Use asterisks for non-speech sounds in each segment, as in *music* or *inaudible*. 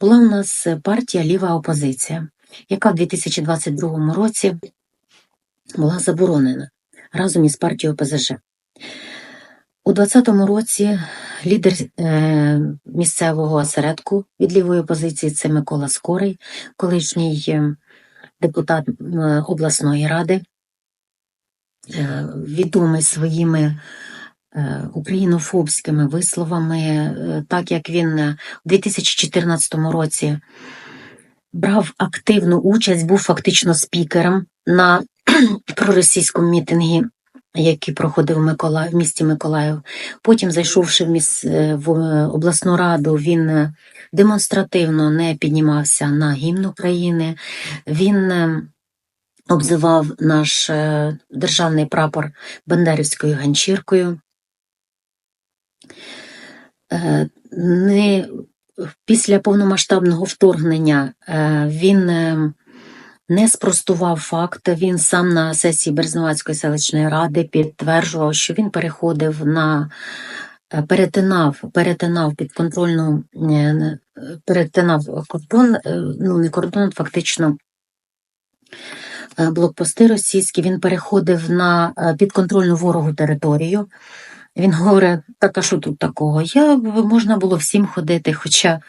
була у нас партія Ліва опозиція, яка в 2022 році була заборонена разом із партією ОПЗЖ. У 2020 році лідер е, місцевого осередку від лівої опозиції це Микола Скорий, колишній е, депутат е, обласної ради, е, відомий своїми українофобськими висловами, е, так як він е, у 2014 році брав активну участь, був фактично спікером на *clears throat* проросійському мітингі, який проходив Миколаїв, в місті Миколаїв. Потім, зайшовши в, міс, е, в е, обласну раду, він е, демонстративно не піднімався на гімн України. Він е, обзивав наш е, державний прапор Бандерівською ганчіркою. Е, Не після повномасштабного вторгнення е, він е, не спростував факт. Він сам на сесії Березневацької селищної ради підтверджував, що він переходив на перетинав, перетинав підконтрольну, перетинав кордон, ну не кордон, фактично. Блокпости російські, він переходив на підконтрольну ворогу територію. Він говорить, так а що тут такого? Я можна було всім ходити, хоча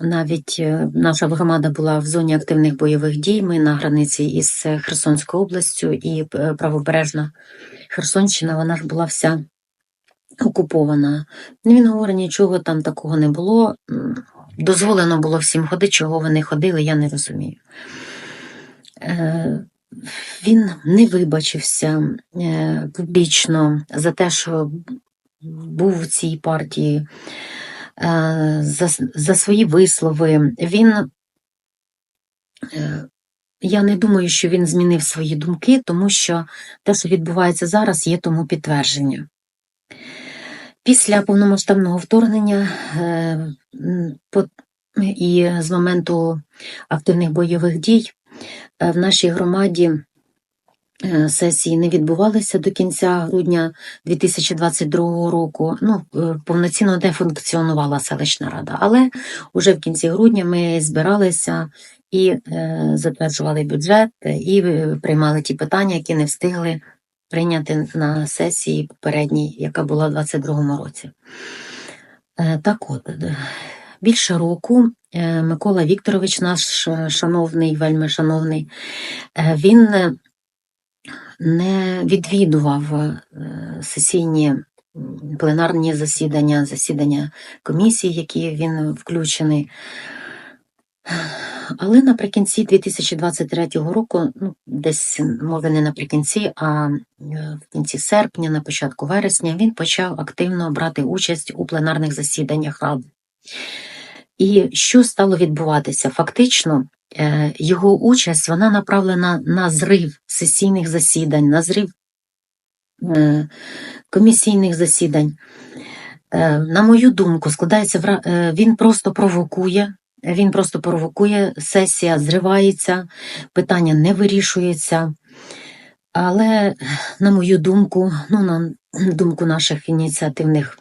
навіть е, наша громада була в зоні активних бойових дій. Ми на границі із е, Херсонською областю і е, правобережна Херсонщина, вона ж була вся окупована. Ну, Він говорить, нічого там такого не було. Дозволено було всім ходити, чого вони ходили, я не розумію. Він не вибачився е, публічно за те, що був в цій партії, е, за, за свої вислови. Він, е, я не думаю, що він змінив свої думки, тому що те, що відбувається зараз, є тому підтвердження. Після повномасштабного вторгнення і з моменту активних бойових дій в нашій громаді е, сесії не відбувалися до кінця грудня 2022 року. Ну, е, повноцінно не функціонувала селищна рада. Але уже в кінці грудня ми збиралися і е, затверджували бюджет, е, і е, приймали ті питання, які не встигли прийняти на сесії попередній, яка була в 2022 році. Е, Так от, е, більше року е, Микола Вікторович, наш е, шановний, вельми шановний, е, він е, не відвідував е, сесійні пленарні засідання, засідання комісії, які він включений. Але наприкінці 2023 року, ну, десь може не наприкінці, а е, в кінці серпня, на початку вересня, він почав активно брати участь у пленарних засіданнях Ради. І що стало відбуватися? Фактично, е, його участь вона направлена на зрив сесійних засідань, на зрив е, комісійних засідань. Е, На мою думку, складається він просто провокує. Він просто провокує, сесія зривається, питання не вирішується. Але, на мою думку, ну, на думку наших ініціативних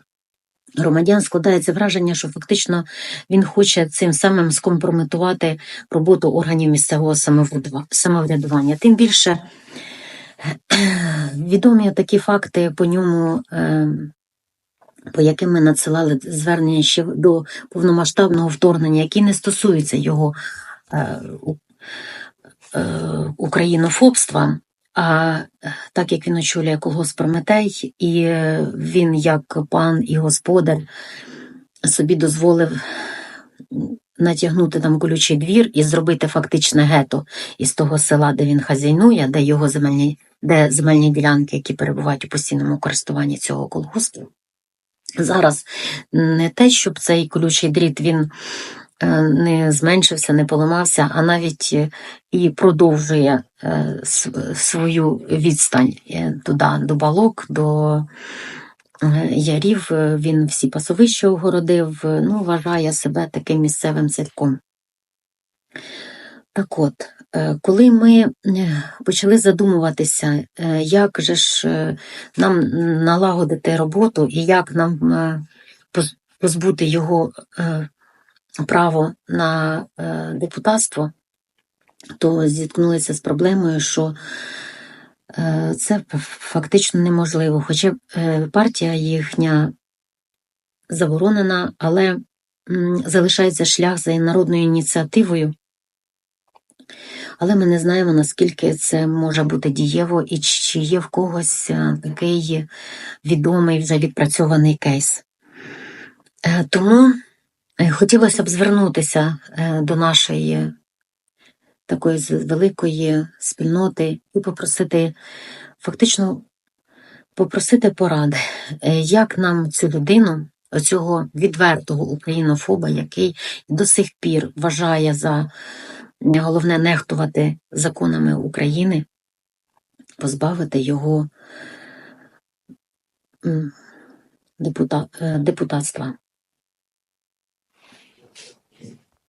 громадян, складається враження, що фактично він хоче цим самим скомпрометувати роботу органів місцевого самоврядування. Тим більше *clears throat* відомі такі факти по ньому. Е, по яким ми надсилали звернення ще до повномасштабного вторгнення, які не стосуються його е, е, українофобства. А так як він очолює колгосп Прометей, і е, він, як пан і господар, собі дозволив натягнути там колючий двір і зробити фактичне гето із того села, де він хазяйнує, де його земельні, де земельні ділянки, які перебувають у постійному користуванні цього колгоспу. Зараз не те, щоб цей колючий дріт він не зменшився, не поламався, а навіть е, і продовжує е, свою відстань е, туди, до балок, до е, ярів. Е, Він всі пасовища огородив, е, ну, вважає себе таким місцевим царьком. Так от, е, коли ми е, почали задумуватися, е, як же ж е, нам налагодити роботу і як нам е, позбути його е, право на е, депутатство, то зіткнулися з проблемою, що е, це фактично неможливо. Хоча е, партія їхня заборонена, але залишається шлях за народною ініціативою. Але ми не знаємо, наскільки це може бути дієво і чи є в когось такий відомий вже відпрацьований кейс. Тому хотілося б звернутися е, до нашої такої великої спільноти і попросити, фактично, попросити поради, е, як нам цю людину, цього відвертого українофоба, який до сих пір вважає за головне нехтувати законами України, позбавити його е, депутатства.